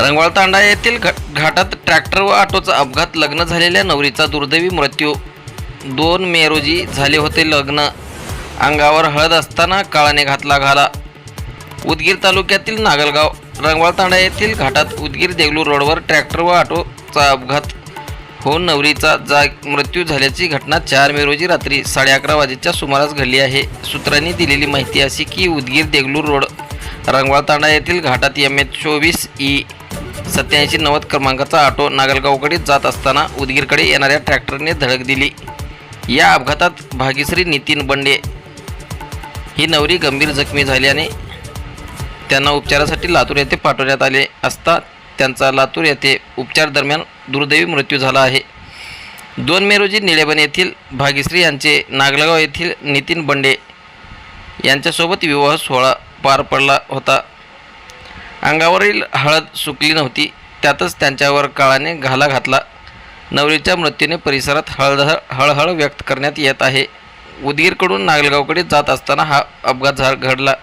रंगवाळ तांडा येथील घाटात ट्रॅक्टर व ऑटोचा अपघात लग्न झालेल्या नवरीचा दुर्दैवी मृत्यू. दोन मे रोजी झाले होते लग्न. अंगावर हळद असताना काळाने घातला घाला. उदगीर तालुक्यातील नागलगाव रंगवाळ तांडा येथील घाटात उदगीर देगलूर रोडवर ट्रॅक्टर व ऑटोचा अपघात होऊन नवरीचा जाग मृत्यू झाल्याची घटना चार मे रोजी रात्री साडे अकरा वाजेच्या सुमारास घडली आहे. सूत्रांनी दिलेली माहिती अशी की उदगीर देगलूर रोड रंगवाळ तांडा येथील घाटात एम एच चोवीस ई सत्याऐंशी नव्वद क्रमांकाचा ऑटो नागलगावकडे जात असताना उदगीरकडे येणाऱ्या ट्रॅक्टरने धडक दिली. या अपघातात भागीश्री नितीन बंडे ही नवरी गंभीर जखमी झाल्याने त्यांना उपचारासाठी लातूर येथे पाठवण्यात आले असता त्यांचा लातूर येथे उपचार दरम्यान दुर्दैवी मृत्यू झाला आहे. दोन मे रोजी निळेबन येथील भागीश्री यांचे नागलगाव येथील नितीन बंडे यांच्यासोबत विवाह सोहळा पार पडला होता. अंगावरील हळद सुकली नव्हती त्यातच त्यांच्यावर काळाने घाला घातला. नवरीच्या मृत्यूने परिसरात हळदळ हळहळ व्यक्त करण्यात येत आहे. उदगीरकडून नागलगावकडे जात असताना हा अपघात झा घडला.